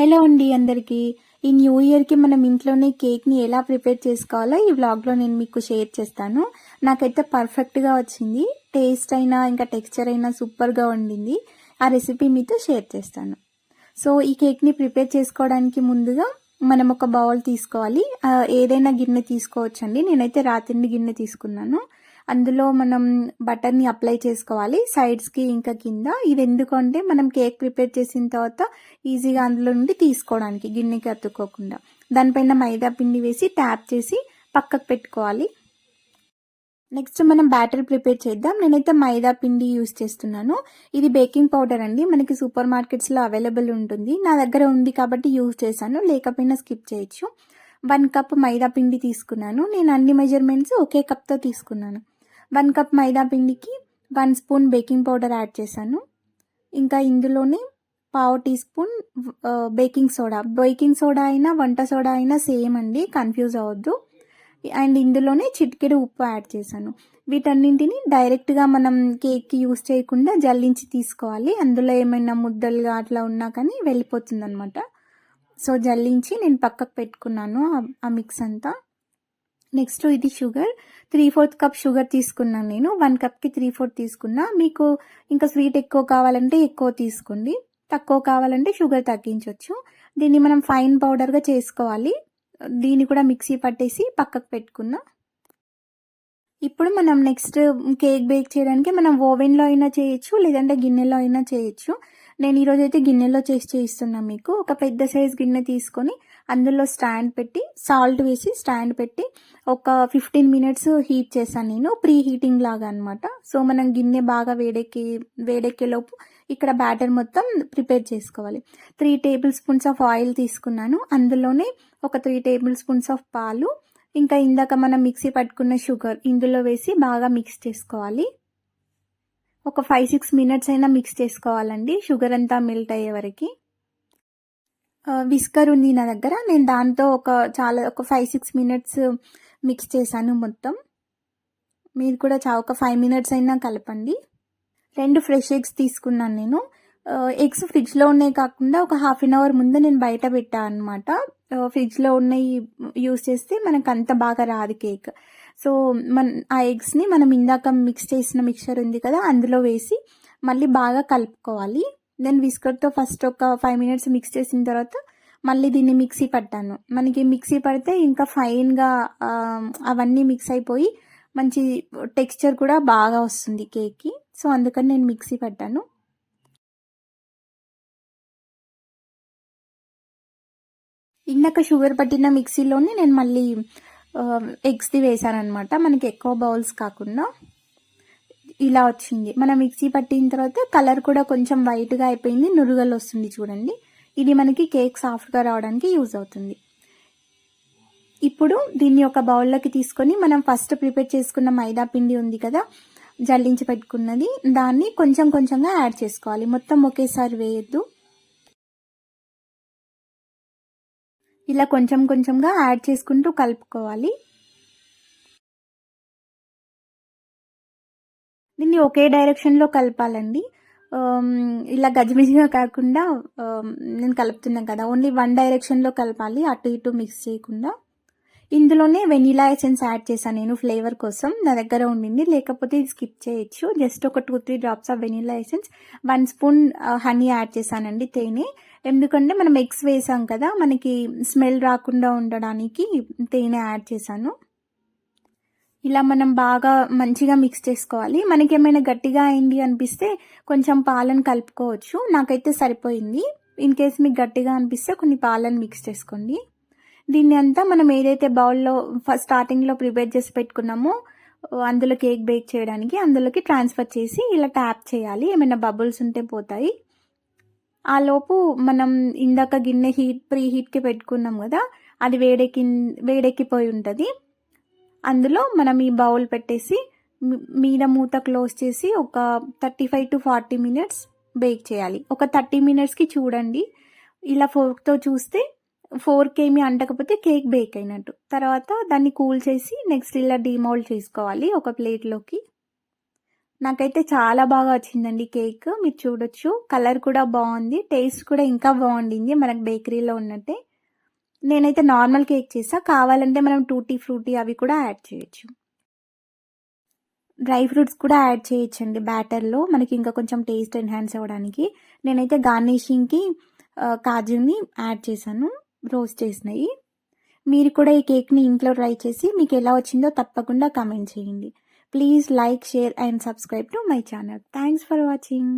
Hello అండి అందరికీ. ఈ న్యూ ఇయర్కి మనం ఇంట్లోనే కేక్ని ఎలా ప్రిపేర్ చేసుకోవాలో ఈ వ్లాగ్లో నేను మీకు షేర్ చేస్తాను. నాకైతే పర్ఫెక్ట్గా వచ్చింది. టేస్ట్ అయినా ఇంకా టెక్స్చర్ అయినా సూపర్గా ఉండింది ఆ రెసిపీ మీతో షేర్ చేస్తాను. సో ఈ కేక్ని ప్రిపేర్ చేసుకోవడానికి ముందుగా మనం ఒక బౌల్ తీసుకోవాలి. ఏదైనా గిన్నె తీసుకోవచ్చండి. నేనైతే రాతిండి గిన్నె తీసుకున్నాను. అందులో మనం బటర్ని అప్లై చేసుకోవాలి. సైడ్స్కి ఇంకా కింద. ఇది ఎందుకంటే మనం కేక్ ప్రిపేర్ చేసిన తర్వాత ఈజీగా అందులో నుండి తీసుకోవడానికి గిన్నెకి అతుక్కోకుండా. దానిపైన మైదా పిండి వేసి ట్యాప్ చేసి పక్కకు పెట్టుకోవాలి. నెక్స్ట్ మనం బ్యాటర్ ప్రిపేర్ చేద్దాం. నేనైతే మైదా పిండి యూస్ చేస్తున్నాను. ఇది బేకింగ్ పౌడర్ అండి. మనకి సూపర్ మార్కెట్స్లో అవైలబుల్ ఉంటుంది. నా దగ్గర ఉంది కాబట్టి యూస్ చేశాను. లేకపోయినా స్కిప్ చేయొచ్చు. వన్ కప్ మైదా పిండి తీసుకున్నాను. నేను అన్ని మెజర్మెంట్స్ ఒకే కప్తో తీసుకున్నాను. వన్ కప్ మైదా పిండికి one spoon baking powder add చేశాను. ఇంకా ఇందులోనే పావు teaspoon baking soda. Baking soda అయినా వంట సోడా అయినా సేమ్ అండి కన్ఫ్యూజ్ అవ్వద్దు. అండ్ ఇందులోనే చిటికెడు ఉప్పు యాడ్ చేశాను. వీటన్నింటిని డైరెక్ట్గా మనం కేక్కి యూస్ చేయకుండా జల్లించి తీసుకోవాలి. అందులో ఏమైనా ముద్దలుగా అట్లా ఉన్నా కానీ వెళ్ళిపోతుంది అనమాట సో జల్లించి నేను పక్కకు పెట్టుకున్నాను ఆ మిక్స్ అంతా. నెక్స్ట్ ఇది sugar. Three fourth cup sugar తీసుకున్నాను నేను. వన్ కప్కి త్రీ ఫోర్త్ తీసుకున్నా. మీకు ఇంకా స్వీట్ ఎక్కువ కావాలంటే ఎక్కువ తీసుకోండి. తక్కువ కావాలంటే షుగర్ తగ్గించవచ్చు దీన్ని మనం ఫైన్ పౌడర్గా చేసుకోవాలి. దీన్ని కూడా మిక్సీ పట్టేసి పక్కకు పెట్టుకున్నా. ఇప్పుడు మనం నెక్స్ట్ కేక్ బేక్ చేయడానికి మనం ఓవెన్లో అయినా చేయొచ్చు లేదంటే గిన్నెలో అయినా చేయొచ్చు. నేను ఈరోజు అయితే గిన్నెలో చేసి చేయిస్తున్నా మీకు. ఒక పెద్ద సైజ్ గిన్నె తీసుకొని అందులో స్టాండ్ పెట్టి సాల్ట్ వేసి స్టాండ్ పెట్టి ఒక ఫిఫ్టీన్ మినిట్స్ హీట్ చేశాను నేను. ప్రీ హీటింగ్ లాగా అనమాట సో మనం గిన్నె బాగా వేడెక్కి వేడెక్కేలోపు ఇక్కడ బ్యాటర్ మొత్తం ప్రిపేర్ చేసుకోవాలి. Three table spoons of oil తీసుకున్నాను. అందులోనే ఒక త్రీ టేబుల్ స్పూన్స్ ఆఫ్ పాలు. ఇంకా ఇందాక మనం మిక్సీ పట్టుకున్న షుగర్ ఇందులో వేసి బాగా మిక్స్ చేసుకోవాలి. ఒక ఫైవ్ సిక్స్ మినిట్స్ అయినా మిక్స్ చేసుకోవాలండి. షుగర్ అంతా మెల్ట్ అయ్యే వరకు. విస్కర్ ఉంది నా దగ్గర. నేను దాంతో ఒక చాలా ఒక ఫైవ్ సిక్స్ మినిట్స్ మిక్స్ చేశాను మొత్తం. మీరు కూడా చా ఒక ఫైవ్ మినిట్స్ అయినా కలపండి. రెండు ఫ్రెష్ ఎగ్స్ తీసుకున్నాను నేను. ఎగ్స్ ఫ్రిడ్జ్లో ఉన్నాయి కాకుండా ఒక హాఫ్ అన్ అవర్ ముందు నేను బయట పెట్టాను అనమాట ఫ్రిడ్జ్లో ఉన్నాయి యూస్ చేస్తే మనకు అంత బాగా రాదు కేక్ సో మన ఆ ఎగ్స్ని మనం ఇందాక మిక్స్ చేసిన మిక్చర్ ఉంది కదా అందులో వేసి మళ్ళీ బాగా కలుపుకోవాలి. దెన్ విస్కర్తో ఫస్ట్ ఒక ఫైవ్ మినిట్స్ మిక్స్ చేసిన తర్వాత మళ్ళీ దీన్ని మిక్సీ పట్టాను. మనకి మిక్సీ పడితే ఇంకా ఫైన్గా అవన్నీ మిక్స్ అయిపోయి మంచి టెక్స్చర్ కూడా బాగా వస్తుంది కేక్కి సో అందుకని నేను మిక్సీ పట్టాను. ఇందాక షుగర్ పట్టిన మిక్సీలోనే నేను మళ్ళీ ఎగ్స్ది వేసాను అనమాట మనకి ఎక్కువ బౌల్స్ కాకుండా. ఇలా వచ్చింది. మనం మిక్సీ పట్టిన తర్వాత కలర్ కూడా కొంచెం వైట్గా అయిపోయింది. నురుగలు వస్తుంది చూడండి. ఇది మనకి కేక్ సాఫ్ట్గా రావడానికి యూజ్ అవుతుంది. ఇప్పుడు దీన్ని ఒక బౌల్లోకి తీసుకొని మనం ఫస్ట్ ప్రిపేర్ చేసుకున్న మైదా పిండి ఉంది కదా జల్లించి పెట్టుకున్నది. దాన్ని కొంచెం కొంచెంగా యాడ్ చేసుకోవాలి. మొత్తం ఒకేసారి వేయద్దు. ఇలా కొంచెం కొంచెంగా యాడ్ చేసుకుంటూ కలుపుకోవాలి. దీన్ని ఒకే డైరెక్షన్లో కలపాలండి. ఇలా గజిబిజిగా కాకుండా నేను కలుపుతున్నాను కదా. ఓన్లీ వన్ డైరెక్షన్లో కలపాలి అటు ఇటు మిక్స్ చేయకుండా. ఇందులోనే వెనీలా ఎసెన్స్ యాడ్ చేశాను నేను ఫ్లేవర్ కోసం. నా దగ్గర ఉండింది. లేకపోతే ఇది స్కిప్ చేయొచ్చు. జస్ట్ ఒక two three drops of vanilla essence one spoon honey add చేశానండి తేనె. ఎందుకంటే మనం ఎగ్స్ వేసాం కదా మనకి స్మెల్ రాకుండా ఉండడానికి తేనె యాడ్ చేశాను. ఇలా మనం బాగా మంచిగా మిక్స్ చేసుకోవాలి. మనకి ఏమైనా గట్టిగా అయింది అనిపిస్తే కొంచెం పాలను కలుపుకోవచ్చు. నాకైతే సరిపోయింది. ఇన్ కేస్ మీకు గట్టిగా అనిపిస్తే కొన్ని పాలను మిక్స్ చేసుకోండి. దీన్ని అంతా మనం ఏదైతే బౌల్లో ఫస్ట్ స్టార్టింగ్లో ప్రిపేర్ చేసి పెట్టుకున్నామో అందులో కేక్ బేక్ చేయడానికి అందులోకి ట్రాన్స్ఫర్ చేసి ఇలా ట్యాప్ చేయాలి. ఏమైనా బబుల్స్ ఉంటే పోతాయి. ఆ లోపు మనం ఇందాక గిన్నె హీట్ ప్రీ హీట్కి పెట్టుకున్నాం కదా అది వేడెక్కి వేడెక్కిపోయి ఉంటుంది. అందులో మనం ఈ బౌల్ పెట్టేసి మీద మూత క్లోజ్ చేసి ఒక thirty five to forty minutes bake చేయాలి. ఒక థర్టీ మినిట్స్కి చూడండి. ఇలా ఫోర్క్తో చూస్తే ఫోర్క్ ఏమి అంటకపోతే కేక్ బేక్ అయినట్టు. తర్వాత దాన్ని కూల్ చేసి నెక్స్ట్ ఇలా డిమోల్డ్ చేసుకోవాలి ఒక ప్లేట్లోకి నాకైతే చాలా బాగా వచ్చిందండి కేక్. మీరు చూడొచ్చు. కలర్ కూడా బాగుంది. టేస్ట్ కూడా ఇంకా బాగుండింది. మనకు బేకరీలో ఉన్నట్టే. నేనైతే నార్మల్ కేక్ చేసా కావాలంటే మనం టూటీ ఫ్రూటీ అవి కూడా యాడ్ చేయొచ్చు. డ్రై ఫ్రూట్స్ కూడా యాడ్ చేయొచ్చండి బ్యాటర్లో. మనకి ఇంకా కొంచెం టేస్ట్ ఎన్హాన్స్ అవ్వడానికి. నేనైతే గార్నిషింగ్కి కాజుని యాడ్ చేశాను. రోస్ట్ చేసినవి మీరు కూడా ఈ కేక్ని ఇంట్లో ట్రై చేసి మీకు ఎలా వచ్చిందో తప్పకుండా కమెంట్ చేయండి. Please like share and subscribe to my channel. Thanks for watching.